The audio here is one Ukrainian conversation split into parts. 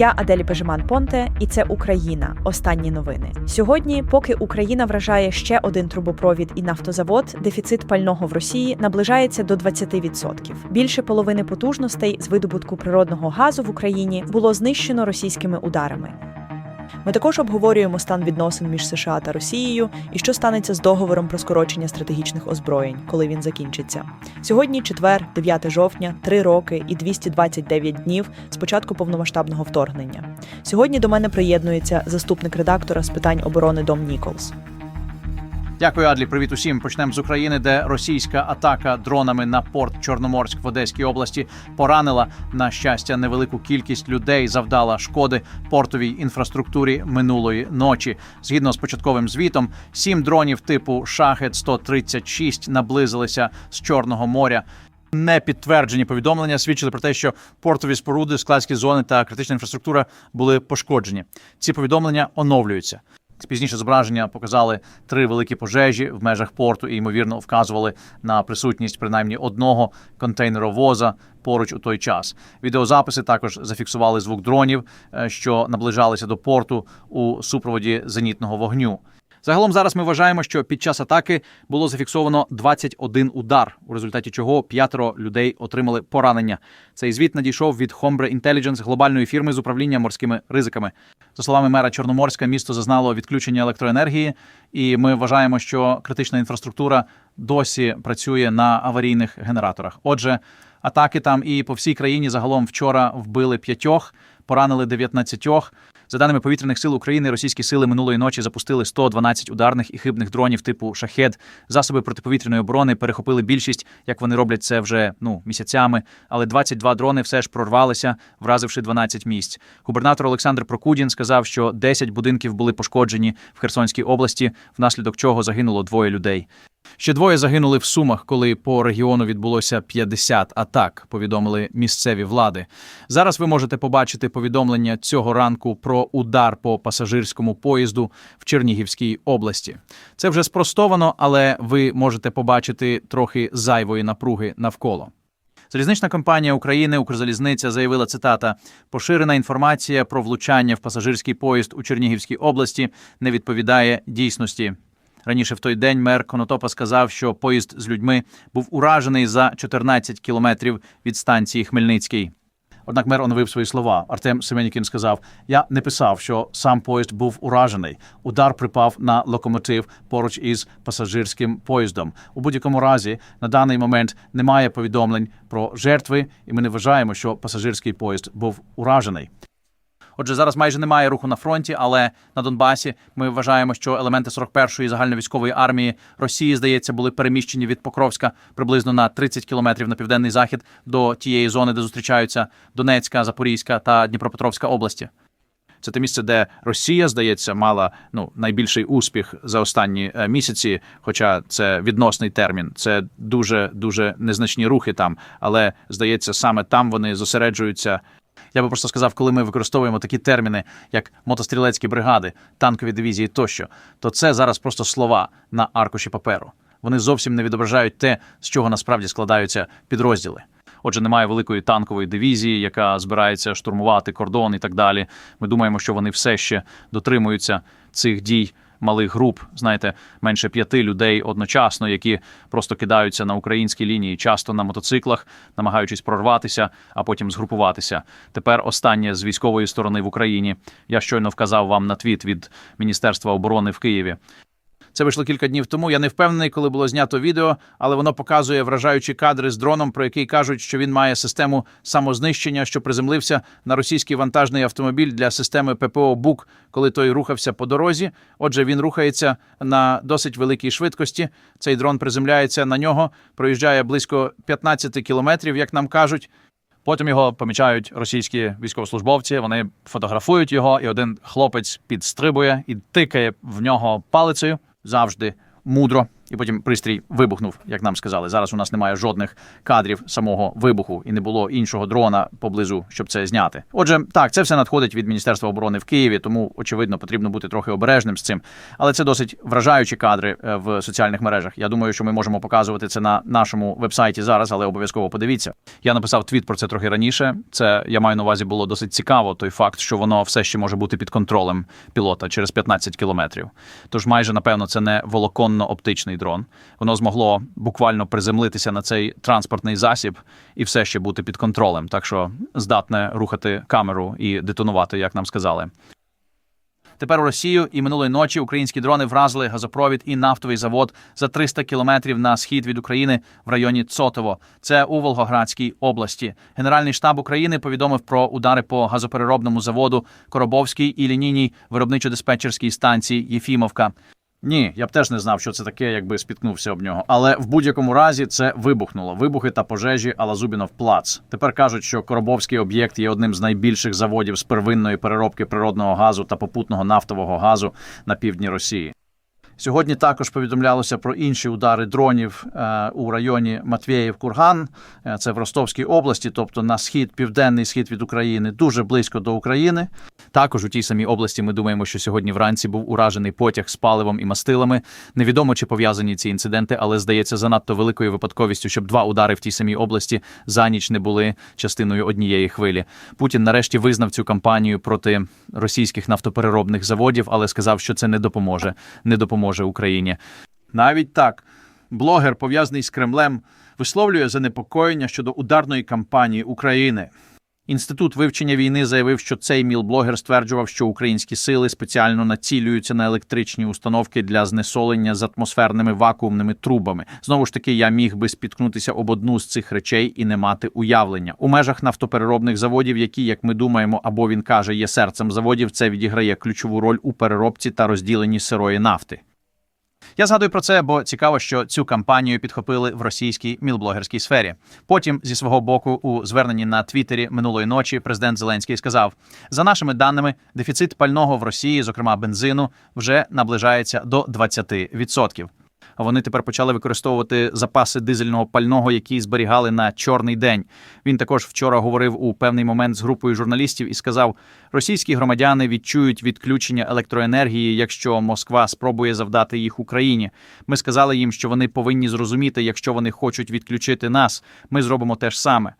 Я Аделі Пежеман Понте, і це Україна. Останні новини. Сьогодні, поки Україна вражає ще один трубопровід і нафтозавод, дефіцит пального в Росії наближається до 20%. Більше половини потужностей з видобутку природного газу в Україні було знищено російськими ударами. Ми також обговорюємо стан відносин між США та Росією і що станеться з договором про скорочення стратегічних озброєнь, коли він закінчиться. Сьогодні четвер, 9 жовтня, 3 роки і 229 днів з початку повномасштабного вторгнення. Сьогодні до мене приєднується заступник редактора з питань оборони Дом Ніколс. Дякую, Адлі. Привіт усім. Почнемо з України, де російська атака дронами на порт Чорноморськ в Одеській області поранила на щастя невелику кількість людей, завдала шкоди портовій інфраструктурі минулої ночі. Згідно з початковим звітом, сім дронів типу Шахет 136 наблизилися з Чорного моря. Непідтверджені повідомлення свідчили про те, що портові споруди, складські зони та критична інфраструктура були пошкоджені. Ці повідомлення оновлюються. Пізніше зображення показали три великі пожежі в межах порту і ймовірно вказували на присутність принаймні одного контейнеровоза поруч у той час. Відеозаписи також зафіксували звук дронів, е, що наближалися до порту у супроводі зенітного вогню. Загалом зараз ми вважаємо, що під час атаки було зафіксовано 21 удар, у результаті чого п'ятеро людей отримали поранення. Цей звіт надійшов від Hombre Intelligence, глобальної фірми з управління морськими ризиками. За словами мера Чорноморська, місто зазнало відключення електроенергії, і ми вважаємо, що критична інфраструктура досі працює на аварійних генераторах. Отже, атаки там і по всій країні загалом вчора вбили п'ятьох, поранили 19. За даними повітряних сил України, російські сили минулої ночі запустили 112 ударних і хибних дронів типу шахед. Засоби протиповітряної оборони перехопили більшість, як вони роблять це вже ну місяцями. Але 22 дрони все ж прорвалися, вразивши 12 місць. Губернатор Олександр Прокудін сказав, що 10 будинків були пошкоджені в Херсонській області, внаслідок чого загинуло двоє людей. Ще двоє загинули в Сумах, коли по регіону відбулося 50 атак, повідомили місцеві влади. Зараз ви можете побачити повідомлення цього ранку про удар по пасажирському поїзду в Чернігівській області. Це вже спростовано, але ви можете побачити трохи зайвої напруги навколо. Залізнична компанія України Укрзалізниця заявила цитата: поширена інформація про влучання в пасажирський поїзд у Чернігівській області не відповідає дійсності. Раніше в той день мер Конотопа сказав, що поїзд з людьми був уражений за 14 кілометрів від станції Хмельницький. Однак мер оновив свої слова. Артем Семенікін сказав: Я не писав, що сам поїзд був уражений. Удар припав на локомотив поруч із пасажирським поїздом. У будь-якому разі на даний момент немає повідомлень про жертви, і ми не вважаємо, що пасажирський поїзд був уражений. Отже, зараз майже немає руху на фронті, але на Донбасі ми вважаємо, що елементи 41-ї загальновійськової армії Росії, здається, були переміщені від Покровська приблизно на 30 кілометрів на південний захід до тієї зони, де зустрічаються Донецька, Запорізька та Дніпропетровська області. Це те місце, де Росія, здається, мала ну найбільший успіх за останні е, місяці. Хоча це відносний термін, це дуже дуже незначні рухи там. Але здається, саме там вони зосереджуються. Я би просто сказав, коли ми використовуємо такі терміни, як мотострілецькі бригади, танкові дивізії тощо, то це зараз просто слова на аркуші паперу. Вони зовсім не відображають те, з чого насправді складаються підрозділи. Отже, немає великої танкової дивізії, яка збирається штурмувати кордон і так далі. Ми думаємо, що вони все ще дотримуються цих дій малих груп, знаєте, менше п'яти людей одночасно, які просто кидаються на українській лінії, часто на мотоциклах, намагаючись прорватися, а потім згрупуватися. Тепер останнє з військової сторони в Україні. Я щойно вказав вам на твіт від Міністерства оборони в Києві. Це вийшло кілька днів тому. Я не впевнений, коли було знято відео, але воно показує вражаючі кадри з дроном, про який кажуть, що він має систему самознищення, що приземлився на російський вантажний автомобіль для системи ППО БУК, коли той рухався по дорозі. Отже, він рухається на досить великій швидкості. Цей дрон приземляється на нього, проїжджає близько 15 кілометрів, як нам кажуть. Потім його помічають російські військовослужбовці. Вони фотографують його, і один хлопець підстрибує і тикає в нього палицею завжди мудро. І потім пристрій вибухнув, як нам сказали. Зараз у нас немає жодних кадрів самого вибуху і не було іншого дрона поблизу, щоб це зняти. Отже, так, це все надходить від Міністерства оборони в Києві, тому очевидно потрібно бути трохи обережним з цим. Але це досить вражаючі кадри е, в соціальних мережах. Я думаю, що ми можемо показувати це на нашому вебсайті зараз, але обов'язково подивіться. Я написав твіт про це трохи раніше. Це я маю на увазі було досить цікаво. Той факт, що воно все ще може бути під контролем пілота через 15 кілометрів. Тож, майже напевно, це не волоконно-оптичний дрон. Воно змогло буквально приземлитися на цей транспортний засіб і все ще бути під контролем, так що здатне рухати камеру і детонувати, як нам сказали. Тепер у Росію і минулої ночі українські дрони вразили газопровід і нафтовий завод за 300 кілометрів на схід від України в районі Цотово. Це у Волгоградській області. Генеральний штаб України повідомив про удари по газопереробному заводу Коробовській і лінійній виробничо-диспетчерській станції Єфімовка. Ні, я б теж не знав, що це таке, якби спіткнувся об нього. Але в будь-якому разі це вибухнуло. Вибухи та пожежі Алазубінов плац. Тепер кажуть, що Коробовський об'єкт є одним з найбільших заводів з первинної переробки природного газу та попутного нафтового газу на півдні Росії. Сьогодні також повідомлялося про інші удари дронів е, у районі Матвєєв-Курган. Е, це в Ростовській області, тобто на схід, південний схід від України, дуже близько до України. Також у тій самій області ми думаємо, що сьогодні вранці був уражений потяг з паливом і мастилами. Невідомо чи пов'язані ці інциденти, але здається занадто великою випадковістю, щоб два удари в тій самій області за ніч не були частиною однієї хвилі. Путін нарешті визнав цю кампанію проти російських нафтопереробних заводів, але сказав, що це не допоможе, не допоможе Україні. Навіть так, блогер, пов'язаний з Кремлем, висловлює занепокоєння щодо ударної кампанії України. Інститут вивчення війни заявив, що цей мілблогер стверджував, що українські сили спеціально націлюються на електричні установки для знесолення з атмосферними вакуумними трубами. Знову ж таки, я міг би спіткнутися об одну з цих речей і не мати уявлення у межах нафтопереробних заводів, які, як ми думаємо, або він каже, є серцем заводів. Це відіграє ключову роль у переробці та розділенні сирої нафти. Я згадую про це, бо цікаво, що цю кампанію підхопили в російській мілблогерській сфері. Потім, зі свого боку, у зверненні на Твіттері минулої ночі, президент Зеленський сказав: за нашими даними, дефіцит пального в Росії, зокрема бензину, вже наближається до 20%. Вони тепер почали використовувати запаси дизельного пального, які зберігали на чорний день. Він також вчора говорив у певний момент з групою журналістів і сказав: російські громадяни відчують відключення електроенергії, якщо Москва спробує завдати їх Україні. Ми сказали їм, що вони повинні зрозуміти, якщо вони хочуть відключити нас, ми зробимо те ж саме.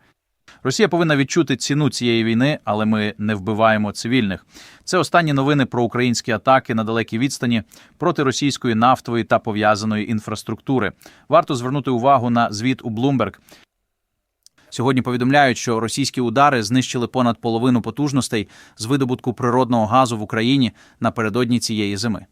Росія повинна відчути ціну цієї війни, але ми не вбиваємо цивільних. Це останні новини про українські атаки на далекій відстані проти російської нафтової та пов'язаної інфраструктури. Варто звернути увагу на звіт у Bloomberg. Сьогодні повідомляють, що російські удари знищили понад половину потужностей з видобутку природного газу в Україні напередодні цієї зими.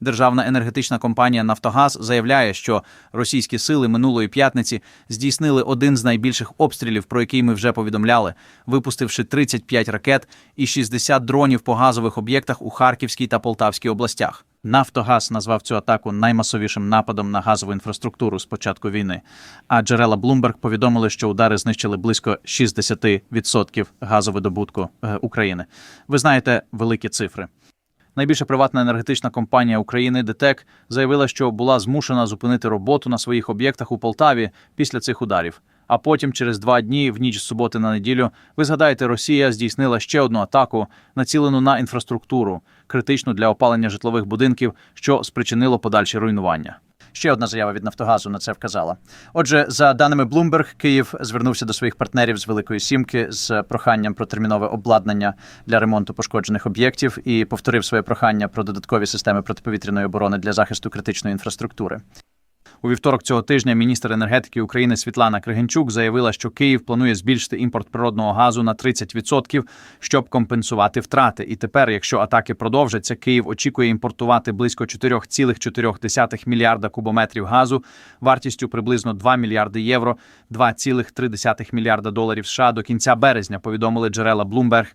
Державна енергетична компанія Нафтогаз заявляє, що російські сили минулої п'ятниці здійснили один з найбільших обстрілів, про який ми вже повідомляли, випустивши 35 ракет і 60 дронів по газових об'єктах у Харківській та Полтавській областях. Нафтогаз назвав цю атаку наймасовішим нападом на газову інфраструктуру з початку війни. А джерела Bloomberg повідомили, що удари знищили близько 60% газовидобутку е, України. Ви знаєте великі цифри. Найбільша приватна енергетична компанія України ДТЕК заявила, що була змушена зупинити роботу на своїх об'єктах у Полтаві після цих ударів. А потім, через два дні, в ніч з суботи на неділю, ви згадаєте, Росія здійснила ще одну атаку, націлену на інфраструктуру, критичну для опалення житлових будинків, що спричинило подальші руйнування. Ще одна заява від Нафтогазу на це вказала. Отже, за даними Bloomberg, Київ звернувся до своїх партнерів з Великої Сімки з проханням про термінове обладнання для ремонту пошкоджених об'єктів і повторив своє прохання про додаткові системи протиповітряної оборони для захисту критичної інфраструктури. У вівторок цього тижня міністр енергетики України Світлана Кригенчук заявила, що Київ планує збільшити імпорт природного газу на 30%, щоб компенсувати втрати. І тепер, якщо атаки продовжаться, Київ очікує імпортувати близько 4,4 мільярда кубометрів газу вартістю приблизно 2 мільярди євро, 2,3 мільярда доларів США до кінця березня. Повідомили джерела Bloomberg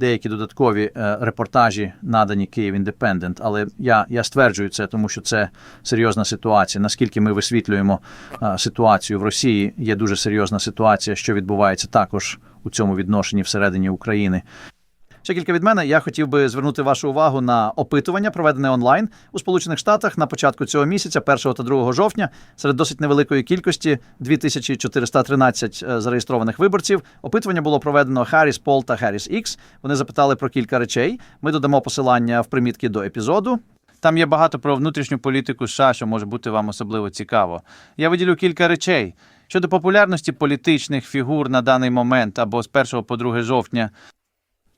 деякі додаткові е, репортажі надані Київ Індепендент. Але я я стверджую це, тому що це серйозна ситуація. Наскільки ми висвітлюємо е, ситуацію в Росії, є дуже серйозна ситуація, що відбувається також у цьому відношенні всередині України. Ще кілька від мене. Я хотів би звернути вашу увагу на опитування, проведене онлайн у Сполучених Штатах на початку цього місяця, 1 та 2 жовтня, серед досить невеликої кількості 2413 е, зареєстрованих виборців. Опитування було проведено Harris Poll та Harris X. Вони запитали про кілька речей. Ми додамо посилання в примітки до епізоду. Там є багато про внутрішню політику США, що може бути вам особливо цікаво. Я виділю кілька речей щодо популярності політичних фігур на даний момент або з 1 по 2 жовтня.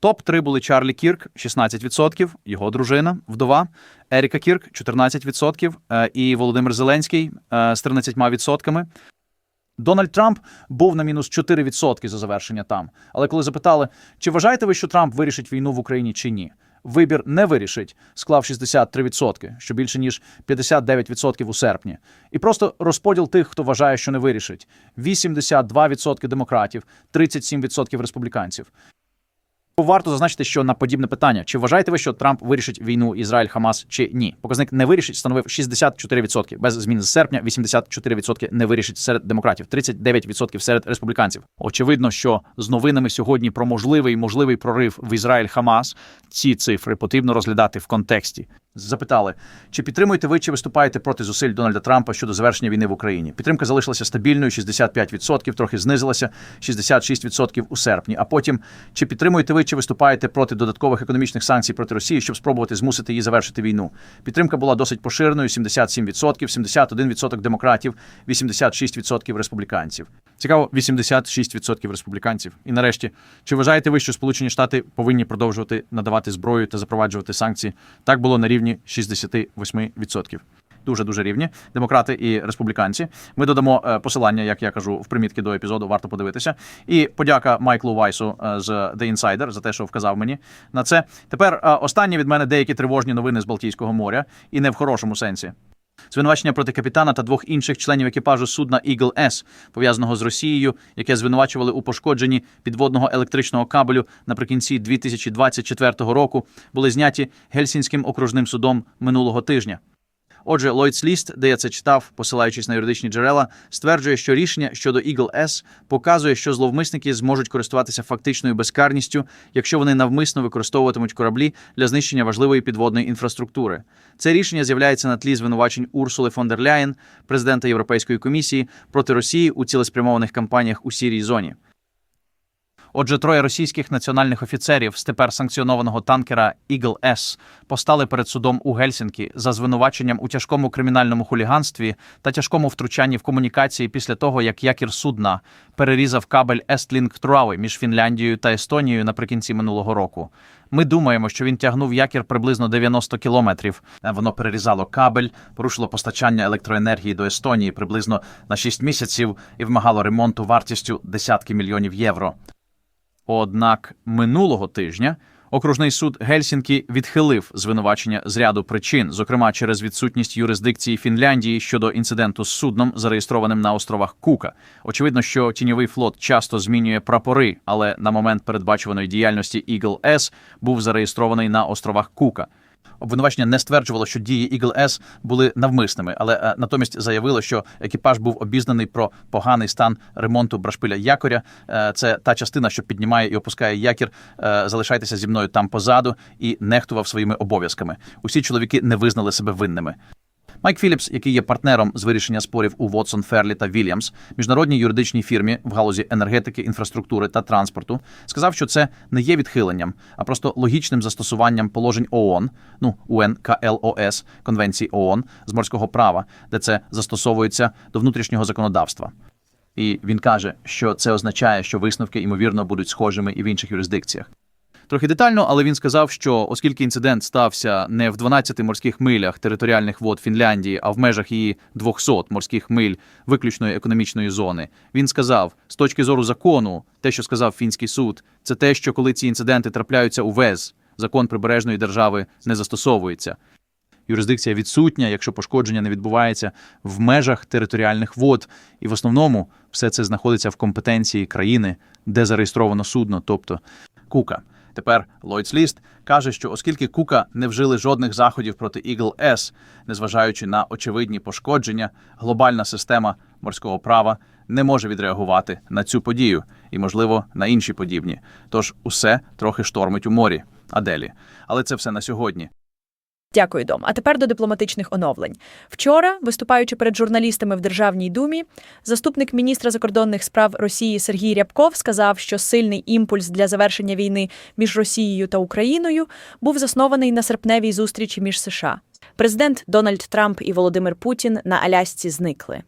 Топ 3 були Чарлі Кірк 16%, його дружина, вдова, Еріка Кірк 14% е, і Володимир Зеленський е, з 13%. Дональд Трамп був на мінус 4% за завершення там. Але коли запитали, чи вважаєте ви, що Трамп вирішить війну в Україні чи ні? Вибір не вирішить, склав 63%, що більше ніж 59% у серпні. І просто розподіл тих, хто вважає, що не вирішить: 82% демократів, 37% республіканців. Варто зазначити, що на подібне питання: чи вважаєте ви, що Трамп вирішить війну Ізраїль Хамас чи ні? Показник не вирішить становив 64%. без змін з серпня. 84% не вирішить серед демократів, 39% серед республіканців. Очевидно, що з новинами сьогодні про можливий можливий прорив в Ізраїль Хамас ці цифри потрібно розглядати в контексті. Запитали, чи підтримуєте ви, чи виступаєте проти зусиль Дональда Трампа щодо завершення війни в Україні? Підтримка залишилася стабільною 65%, трохи знизилася 66% у серпні. А потім чи підтримуєте ви, чи виступаєте проти додаткових економічних санкцій проти Росії, щоб спробувати змусити її завершити війну? Підтримка була досить поширеною: 77%, 71% демократів, 86% республіканців. Цікаво, 86% республіканців. І нарешті, чи вважаєте ви, що Сполучені Штати повинні продовжувати надавати зброю та запроваджувати санкції? Так було на рівні 68%. Дуже дуже рівні демократи і республіканці. Ми додамо е, посилання, як я кажу, в примітки до епізоду. Варто подивитися. І подяка Майклу Вайсу е, з The Insider за те, що вказав мені на це. Тепер е, останні від мене деякі тривожні новини з Балтійського моря, і не в хорошому сенсі. Звинувачення проти капітана та двох інших членів екіпажу судна Eagle S, пов'язаного з Росією, яке звинувачували у пошкодженні підводного електричного кабелю наприкінці 2024 року, були зняті Гельсінським окружним судом минулого тижня. Отже, Lloyd's List, де я це читав, посилаючись на юридичні джерела, стверджує, що рішення щодо Eagle S показує, що зловмисники зможуть користуватися фактичною безкарністю, якщо вони навмисно використовуватимуть кораблі для знищення важливої підводної інфраструктури. Це рішення з'являється на тлі звинувачень Урсули фон дер Ляєн, президента Європейської комісії, проти Росії у цілеспрямованих кампаніях у сірій зоні. Отже, троє російських національних офіцерів з тепер санкціонованого танкера Eagle S постали перед судом у Гельсінкі за звинуваченням у тяжкому кримінальному хуліганстві та тяжкому втручанні в комунікації після того, як якір судна перерізав кабель Естлінг Труави між Фінляндією та Естонією наприкінці минулого року. Ми думаємо, що він тягнув якір приблизно 90 кілометрів. Воно перерізало кабель, порушило постачання електроенергії до Естонії приблизно на 6 місяців і вимагало ремонту вартістю десятки мільйонів євро. Однак минулого тижня окружний суд Гельсінкі відхилив звинувачення з ряду причин, зокрема через відсутність юрисдикції Фінляндії щодо інциденту з судном, зареєстрованим на островах Кука. Очевидно, що тіньовий флот часто змінює прапори, але на момент передбачуваної діяльності Eagle S був зареєстрований на островах Кука. Обвинувачення не стверджувало, що дії Eagle S були навмисними, але е, натомість заявило, що екіпаж був обізнаний про поганий стан ремонту брашпиля якоря. Е, це та частина, що піднімає і опускає якір. Е, залишайтеся зі мною там позаду і нехтував своїми обов'язками. Усі чоловіки не визнали себе винними. Майк Філіпс, який є партнером з вирішення спорів у Вотсон, Ферлі та Вільямс, міжнародній юридичній фірмі в галузі енергетики, інфраструктури та транспорту, сказав, що це не є відхиленням, а просто логічним застосуванням положень ООН, ну УНКЛОС, Конвенції ООН з морського права, де це застосовується до внутрішнього законодавства. І він каже, що це означає, що висновки ймовірно будуть схожими і в інших юрисдикціях. Трохи детально, але він сказав, що оскільки інцидент стався не в 12 морських милях територіальних вод Фінляндії, а в межах її 200 морських миль виключної економічної зони, він сказав: з точки зору закону, те, що сказав фінський суд, це те, що коли ці інциденти трапляються у ВЕЗ, закон прибережної держави не застосовується. Юрисдикція відсутня, якщо пошкодження не відбувається в межах територіальних вод, і в основному все це знаходиться в компетенції країни, де зареєстровано судно, тобто Кука. Тепер Lloyd's List каже, що оскільки Кука не вжили жодних заходів проти Eagle S, незважаючи на очевидні пошкодження, глобальна система морського права не може відреагувати на цю подію і, можливо, на інші подібні. Тож усе трохи штормить у морі. Аделі. Але це все на сьогодні. Дякую, Дом. А тепер до дипломатичних оновлень. Вчора, виступаючи перед журналістами в Державній думі, заступник міністра закордонних справ Росії Сергій Рябков сказав, що сильний імпульс для завершення війни між Росією та Україною був заснований на серпневій зустрічі між США. Президент Дональд Трамп і Володимир Путін на Алясці зникли.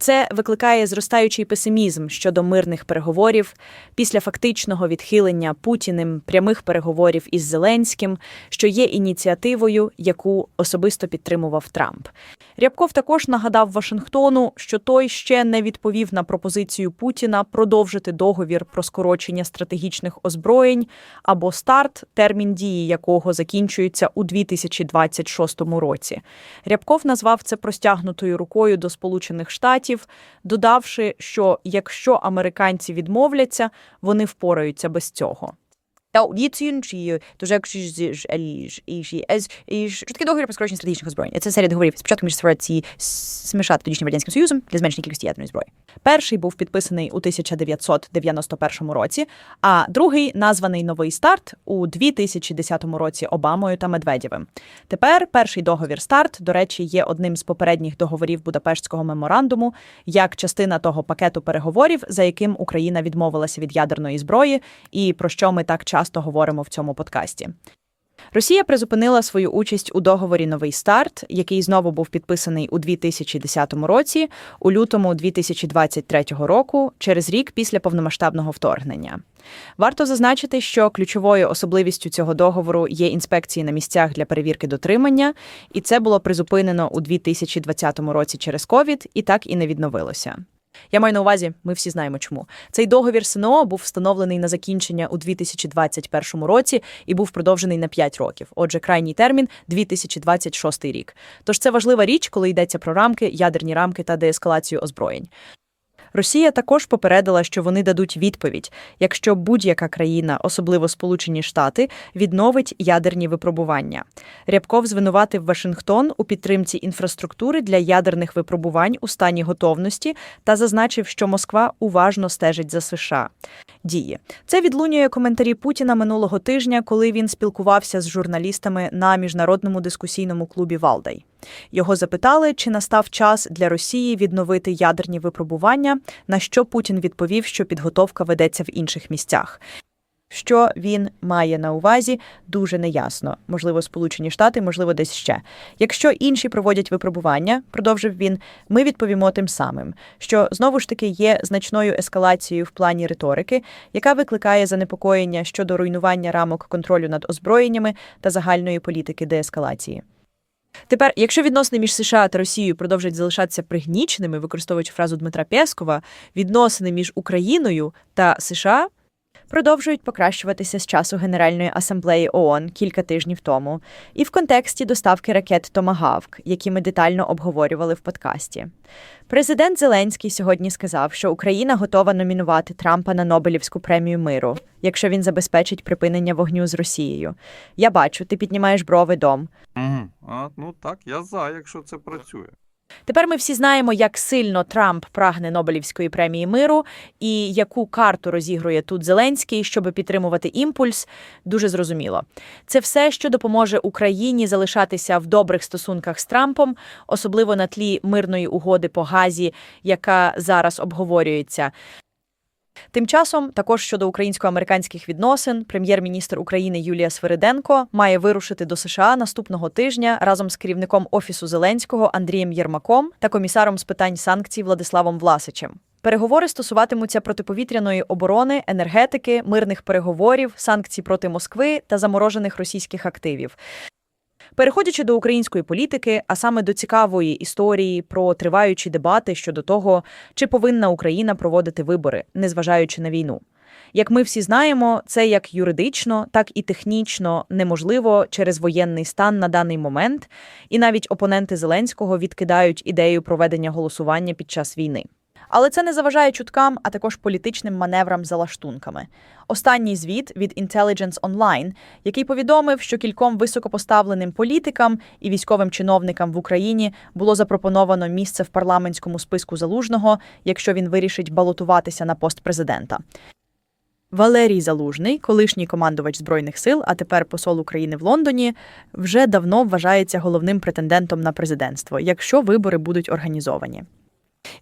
Це викликає зростаючий песимізм щодо мирних переговорів після фактичного відхилення Путіним прямих переговорів із Зеленським, що є ініціативою, яку особисто підтримував Трамп. Рябков також нагадав Вашингтону, що той ще не відповів на пропозицію Путіна продовжити договір про скорочення стратегічних озброєнь або старт, термін дії якого закінчується у 2026 році. Рябков назвав це простягнутою рукою до Сполучених Штатів, додавши, що якщо американці відмовляться, вони впораються без цього. Та відсін, чи дуже якщо еліж, і ж ез і що договір про скорочення стратегічних озброєнь. Це серія договорів спочатку між Федерацією США та тодішнім радянським союзом для зменшення кількості ядерної зброї. Перший був підписаний у 1991 році, а другий названий Новий старт у 2010 році Обамою та Медведєвим. Тепер перший договір старт, до речі, є одним з попередніх договорів Будапештського меморандуму, як частина того пакету переговорів, за яким Україна відмовилася від ядерної зброї, і про що ми так часто говоримо в цьому подкасті. Росія призупинила свою участь у договорі Новий старт, який знову був підписаний у 2010 році, у лютому 2023 року, через рік після повномасштабного вторгнення. Варто зазначити, що ключовою особливістю цього договору є інспекції на місцях для перевірки дотримання, і це було призупинено у 2020 році через ковід, і так і не відновилося. Я маю на увазі, ми всі знаємо чому. Цей договір СНО був встановлений на закінчення у 2021 році і був продовжений на 5 років. Отже, крайній термін 2026 рік. Тож це важлива річ, коли йдеться про рамки, ядерні рамки та деескалацію озброєнь. Росія також попередила, що вони дадуть відповідь, якщо будь-яка країна, особливо Сполучені Штати, відновить ядерні випробування. Рябков звинуватив Вашингтон у підтримці інфраструктури для ядерних випробувань у стані готовності та зазначив, що Москва уважно стежить за США. Дії це відлунює коментарі Путіна минулого тижня, коли він спілкувався з журналістами на міжнародному дискусійному клубі Валдай. Його запитали, чи настав час для Росії відновити ядерні випробування, на що Путін відповів, що підготовка ведеться в інших місцях. Що він має на увазі, дуже неясно. Можливо, Сполучені Штати, можливо, десь ще. Якщо інші проводять випробування, продовжив він, ми відповімо тим самим, що знову ж таки є значною ескалацією в плані риторики, яка викликає занепокоєння щодо руйнування рамок контролю над озброєннями та загальної політики деескалації. Тепер, якщо відносини між США та Росією продовжать залишатися пригніченими, використовуючи фразу Дмитра Пєскова, відносини між Україною та США продовжують покращуватися з часу Генеральної асамблеї ООН кілька тижнів тому, і в контексті доставки ракет Томагавк, які ми детально обговорювали в подкасті. Президент Зеленський сьогодні сказав, що Україна готова номінувати Трампа на Нобелівську премію миру, якщо він забезпечить припинення вогню з Росією. Я бачу, ти піднімаєш брови дом. Угу. А, ну так, я за, якщо це працює. Тепер ми всі знаємо, як сильно Трамп прагне Нобелівської премії миру і яку карту розігрує тут Зеленський, щоб підтримувати імпульс. Дуже зрозуміло. Це все, що допоможе Україні залишатися в добрих стосунках з Трампом, особливо на тлі мирної угоди по газі, яка зараз обговорюється. Тим часом, також щодо українсько-американських відносин, прем'єр-міністр України Юлія Свириденко має вирушити до США наступного тижня разом з керівником офісу Зеленського Андрієм Єрмаком та комісаром з питань санкцій Владиславом Власичем. Переговори стосуватимуться протиповітряної оборони, енергетики, мирних переговорів, санкцій проти Москви та заморожених російських активів. Переходячи до української політики, а саме до цікавої історії про триваючі дебати щодо того, чи повинна Україна проводити вибори, незважаючи на війну. Як ми всі знаємо, це як юридично, так і технічно неможливо через воєнний стан на даний момент, і навіть опоненти Зеленського відкидають ідею проведення голосування під час війни. Але це не заважає чуткам, а також політичним маневрам за лаштунками. Останній звіт від Intelligence Online, який повідомив, що кільком високопоставленим політикам і військовим чиновникам в Україні було запропоновано місце в парламентському списку залужного, якщо він вирішить балотуватися на пост президента. Валерій Залужний, колишній командувач збройних сил, а тепер посол України в Лондоні, вже давно вважається головним претендентом на президентство, якщо вибори будуть організовані.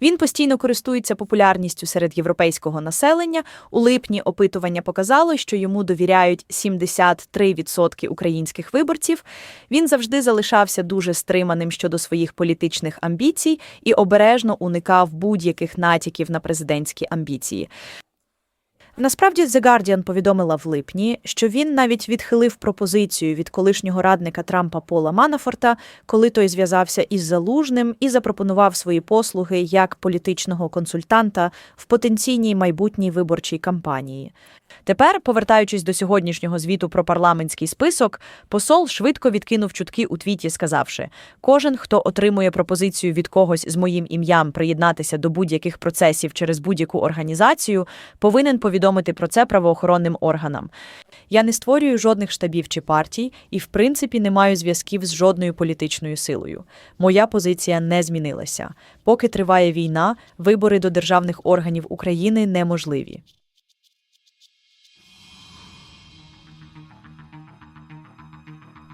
Він постійно користується популярністю серед європейського населення. У липні опитування показало, що йому довіряють 73% українських виборців. Він завжди залишався дуже стриманим щодо своїх політичних амбіцій і обережно уникав будь-яких натяків на президентські амбіції. Насправді, The Guardian повідомила в липні, що він навіть відхилив пропозицію від колишнього радника Трампа Пола Манафорта, коли той зв'язався із залужним і запропонував свої послуги як політичного консультанта в потенційній майбутній виборчій кампанії. Тепер, повертаючись до сьогоднішнього звіту про парламентський список, посол швидко відкинув чутки у твіті, сказавши: кожен, хто отримує пропозицію від когось з моїм ім'ям приєднатися до будь-яких процесів через будь-яку організацію, повинен повідомити про це правоохоронним органам. Я не створюю жодних штабів чи партій і, в принципі, не маю зв'язків з жодною політичною силою. Моя позиція не змінилася. Поки триває війна, вибори до державних органів України неможливі.